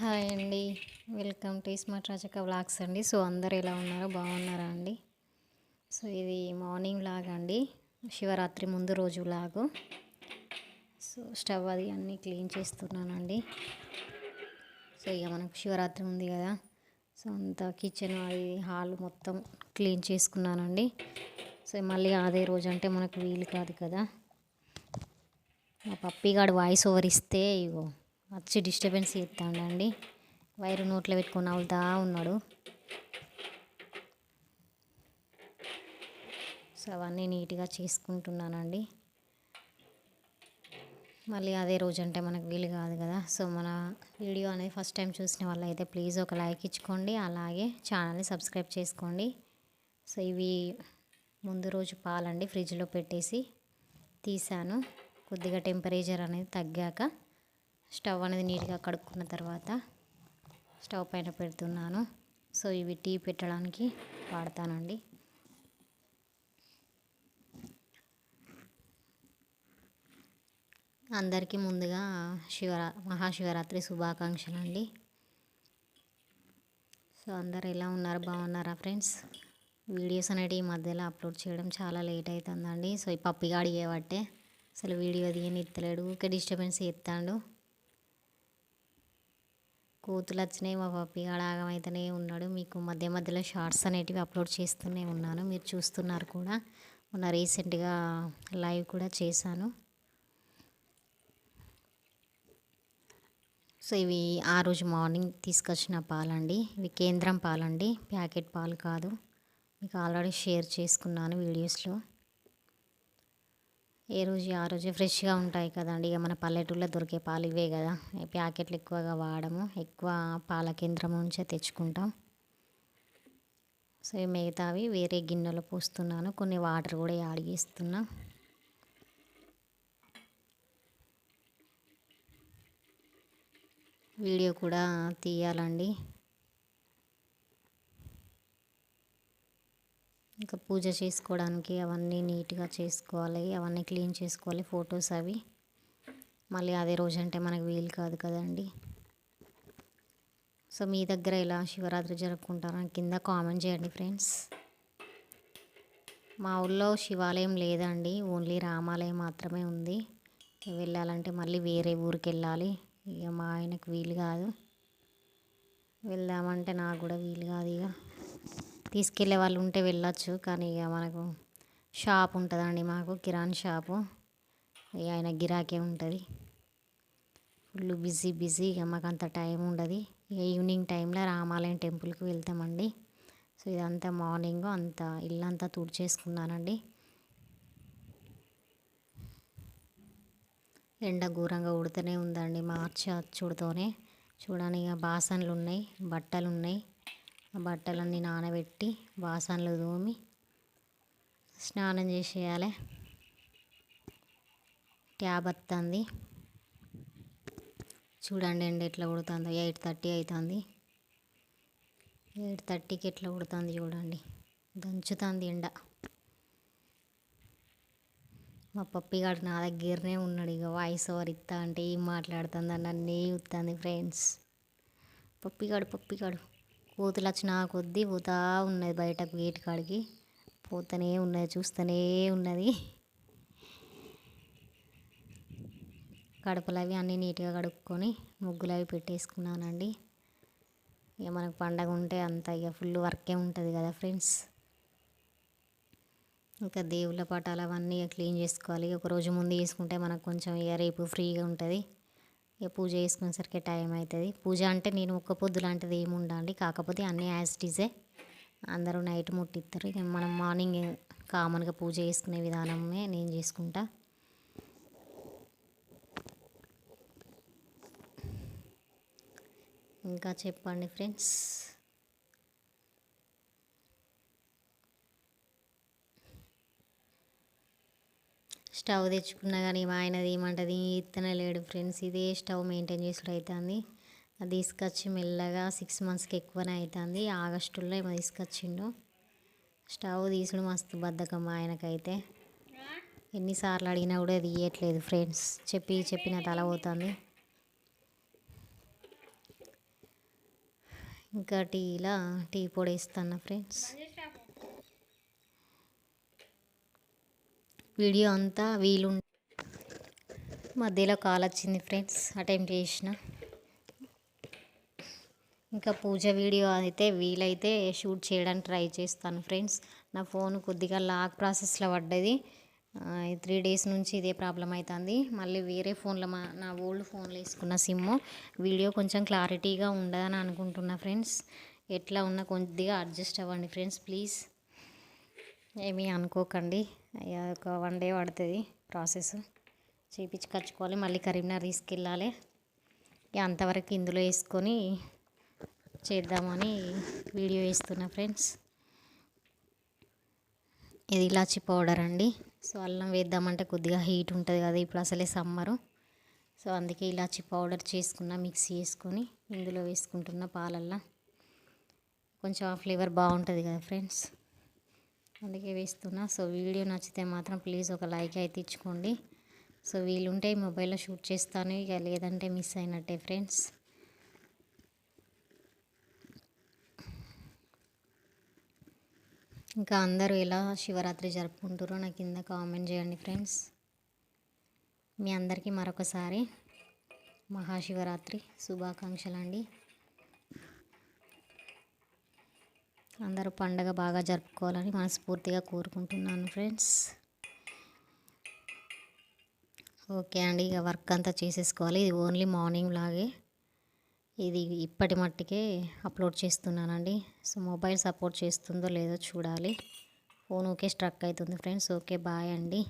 Hi అండి. Welcome to smart Rajaka vlogs అండి. So అందరు ఎలా ఉన్నారో బాగున్నారా అండి? సో ఇది మార్నింగ్ లాగ్ అండి. శివరాత్రి ముందు రోజు లాగు సో స్టవ్ అది అన్నీ క్లీన్ చేస్తున్నానండి. సో ఇక మనకు శివరాత్రి ఉంది కదా. సో అంత కిచెన్ అది హాల్ మొత్తం క్లీన్ చేసుకున్నానండి. సో మళ్ళీ అదే రోజు అంటే మనకు వీలు కాదు కదా. మా పప్పిగాడు వాయిస్ ఓవర్ ఇస్తే ఇగో వచ్చి డిస్టర్బెన్స్ చేస్తాడండి. వైరు నోట్లో పెట్టుకొని అవుతా ఉన్నాడు. సో అవన్నీ నీట్గా చేసుకుంటున్నానండి. మళ్ళీ అదే రోజు అంటే మనకు వీలు కాదు కదా. సో మన వీడియో అనేది ఫస్ట్ టైం చూసిన వాళ్ళైతే ప్లీజ్ ఒక లైక్ ఇచ్చుకోండి. అలాగే ఛానల్ని సబ్స్క్రైబ్ చేసుకోండి. సో ఇవి ముందు రోజు పాలండి. ఫ్రిడ్జ్లో పెట్టేసి తీసాను. కొద్దిగా టెంపరేచర్ అనేది తగ్గాక స్టవ్ అనేది నీట్గా కడుక్కున్న తర్వాత స్టవ్ పైన పెడుతున్నాను. సో ఇవి టీ పెట్టడానికి వాడతానండి. అందరికీ ముందుగా శివరా మహాశివరాత్రి శుభాకాంక్షలు అండి సో అందరు ఎలా ఉన్నారు? బాగున్నారా ఫ్రెండ్స్? వీడియోస్ అనేవి ఈ మధ్యలో అప్లోడ్ చేయడం చాలా లేట్ అవుతుందండి సో ఈ పప్పిగాడి చేయబట్టే అసలు వీడియో తీయని ఎత్తలేడు ఊకే డిస్టర్బెన్స్ ఎత్తాడు కూతులు వచ్చినాయి మా పప్పి ఆగమైతేనే ఉన్నాడు. మీకు మధ్య మధ్యలో షార్ట్స్ అనేటివి అప్లోడ్ చేస్తూనే ఉన్నాను. మీరు చూస్తున్నారు కూడా. మొన్న రీసెంట్గా లైవ్ కూడా చేశాను. సో ఇవి ఆ రోజు మార్నింగ్ తీసుకొచ్చిన పాలండి. ఇవి కేంద్రం పాలండి. ప్యాకెట్ పాలు కాదు. మీకు ఆల్రెడీ షేర్ చేసుకున్నాను వీడియోస్లో. ఏ రోజు ఆ రోజే ఫ్రెష్గా ఉంటాయి కదండి. ఇక మన పల్లెటూళ్ళలో దొరికే పాలు ఇవే కదా. ప్యాకెట్లు ఎక్కువగా వాడము. ఎక్కువ పాల కేంద్రం నుంచే తెచ్చుకుంటాం. సో మిగతావి వేరే గిన్నెలో పోస్తున్నాను. కొన్ని వాటర్ కూడా యాడ్ వీడియో కూడా తీయాలండి. ఇంకా పూజ చేసుకోవడానికి అవన్నీ నీట్గా చేసుకోవాలి అవన్నీ క్లీన్ చేసుకోవాలి ఫొటోస్ అవి. మళ్ళీ అదే రోజు అంటే మనకు వీలు కాదు కదండి. సో మీ దగ్గర ఎలా శివరాత్రి జరుపుకుంటారా కింద కామెంట్ చేయండి ఫ్రెండ్స్. మా ఊళ్ళో శివాలయం లేదండి ఓన్లీ రామాలయం మాత్రమే ఉంది. వెళ్ళాలంటే మళ్ళీ వేరే ఊరికి వెళ్ళాలి. ఇక మా ఆయనకు వీలు కాదు. వెళ్దామంటే నాకు కూడా వీలు కాదు ఇక. తీసుకెళ్ళే వాళ్ళు ఉంటే వెళ్ళొచ్చు. కానీ ఇక మనకు షాప్ ఉంటుందండి మాకు కిరాణ్ షాపు. ఆయన గిరాకే ఉంటుంది. ఫుల్ బిజీ బిజీ ఇక మాకు అంత టైం ఉండదు. ఇక ఈవినింగ్ టైంలో రామాలయం టెంపుల్కి వెళ్తామండి. సో ఇదంతా మార్నింగ్ అంత ఇల్లంతా తుడిచేసుకున్నానండి. ఎండ ఘోరంగా ఉడుతూనే ఉందండి మార్చి అచ్చుడుతోనే చూడని ఇక బాసన్లు ఉన్నాయి బట్టలు ఉన్నాయి బట్టలన్నీ నానబెట్టి వాసనలు తోమి స్నానం చేసేయాలి. ట్యాబ్ వస్తుంది చూడండి అండి ఎట్లా కొడుతుందో. ఎయిట్ థర్టీ అవుతుంది ఎయిట్ థర్టీకి ఎట్లా కొడుతుంది చూడండి. దంచుతుంది ఎండ. మా పప్పిగాడు నా దగ్గరనే ఉన్నాడు. ఇక వాయిస్ ఓవర్ ఇస్తా అంటే ఏం మాట్లాడుతుంది నన్ను చూస్తుంది ఫ్రెండ్స్. పప్పిగాడు పప్పిగాడు కోతులు వచ్చిన కొద్దీ పోతా ఉన్నది బయటకు గేటు కాడికి. పోతూనే ఉన్నది చూస్తూనే ఉన్నది. కడుపులు అవి అన్నీ నీట్గా కడుక్కొని ముగ్గులు అవి పెట్టేసుకున్నానండి. ఇక మనకు పండగ ఉంటే అంత ఇక ఫుల్ వర్కే ఉంటుంది కదా ఫ్రెండ్స్. ఇంకా దేవుళ్ళ పటాలు అవన్నీ క్లీన్ చేసుకోవాలి. ఒక రోజు ముందు చేసుకుంటే మనకు కొంచెం ఇక రేపు ఫ్రీగా ఉంటుంది. ఇక పూజ చేసుకునేసరికి టైం అవుతుంది. పూజ అంటే నేను ఒక్క పొద్దు లాంటిది ఏమి ఉండండి కాకపోతే అన్నీ యాజ్ టీజే అందరూ నైట్ ముట్టిస్తారు. ఇక మనం మార్నింగ్ కామన్గా పూజ చేసుకునే విధానమే నేను చేసుకుంటా. ఇంకా చెప్పండి ఫ్రెండ్స్. స్టవ్ తెచ్చుకున్నా కానీ మా ఆయనది ఏమంటది ఇత్తనే లేడు ఫ్రెండ్స్ ఇదే స్టవ్ మెయింటైన్ చేసుడు అవుతుంది అది తీసుకొచ్చి మెల్లగా సిక్స్ మంత్స్కి ఎక్కువనే అవుతుంది ఆగస్టులో ఏమో తీసుకొచ్చిండు. స్టవ్ తీసుడు మస్తు బద్ధకం మా ఆయనకైతే. ఎన్నిసార్లు అడిగినా కూడా అది ఇవ్వట్లేదు ఫ్రెండ్స్. చెప్పి చెప్పిన తల పోతుంది. ఇంకా టీలా టీ పొడి ఇస్తాను ఫ్రెండ్స్. వీడియో అంతా వీలు మధ్యలో కాల్ వచ్చింది ఫ్రెండ్స్ అటెంప్ట్ చేసిన. ఇంకా పూజ వీడియో అయితే వీలైతే షూట్ చేయడానికి ట్రై చేస్తాను ఫ్రెండ్స్. నా ఫోన్ కొద్దిగా లాక్ ప్రాసెస్లో పడ్డది. త్రీ డేస్ నుంచి ఇదే ప్రాబ్లం అవుతుంది మళ్ళీ వేరే ఫోన్లో మా నా ఓల్డ్ ఫోన్లో వేసుకున్న సిమ్ వీడియో కొంచెం క్లారిటీగా ఉండదని అనుకుంటున్నా ఫ్రెండ్స్. ఎట్లా ఉన్నా కొద్దిగా అడ్జస్ట్ అవ్వండి ఫ్రెండ్స్ ప్లీజ్. ఏమీ అనుకోకండి. అయ్యా ఒక వన్ డే పడుతుంది ప్రాసెస్. చేపించుకొచ్చుకోవాలి మళ్ళీ కరీంనగర్ తీసుకెళ్ళాలి. ఇక అంతవరకు ఇందులో వేసుకొని చేద్దామని వీడియో వేస్తున్నా ఫ్రెండ్స్. ఇది ఇలాచి పౌడర్ అండి. సో అల్లం వేద్దామంటే కొద్దిగా హీట్ ఉంటుంది కదా ఇప్పుడు అసలే సమ్మరు. సో అందుకే ఇలాచి పౌడర్ చేసుకున్న మిక్సీ చేసుకొని ఇందులో వేసుకుంటున్న పాలల్లా. కొంచెం ఆ ఫ్లేవర్ బాగుంటుంది కదా ఫ్రెండ్స్. అందుకే వేస్తున్నా. సో వీడియో నచ్చితే మాత్రం ప్లీజ్ ఒక లైక్ అయితే ఇచ్చుకోండి. సో వీలుంటే మొబైల్లో షూట్ చేస్తాను. ఇక లేదంటే మిస్ అయినట్టే ఫ్రెండ్స్. ఇంకా అందరూ ఎలా శివరాత్రి జరుపుకుంటారో నాకు కింద కామెంట్ చేయండి ఫ్రెండ్స్. మీ అందరికీ మరొకసారి మహాశివరాత్రి శుభాకాంక్షలు అండి అందరూ పండగ బాగా జరుపుకోవాలని మనస్ఫూర్తిగా కోరుకుంటున్నాను ఫ్రెండ్స్. ఓకే అండి ఇక వర్క్ అంతా చేసేసుకోవాలి. ఇది ఓన్లీ మార్నింగ్ లాగే. ఇది ఇప్పటి మట్టికే అప్లోడ్ చేస్తున్నానండి. సో మొబైల్ సపోర్ట్ చేస్తుందో లేదో చూడాలి. ఫోన్ ఓకే స్ట్రక్ అవుతుంది ఫ్రెండ్స్. ఓకే బాయ్ అండి.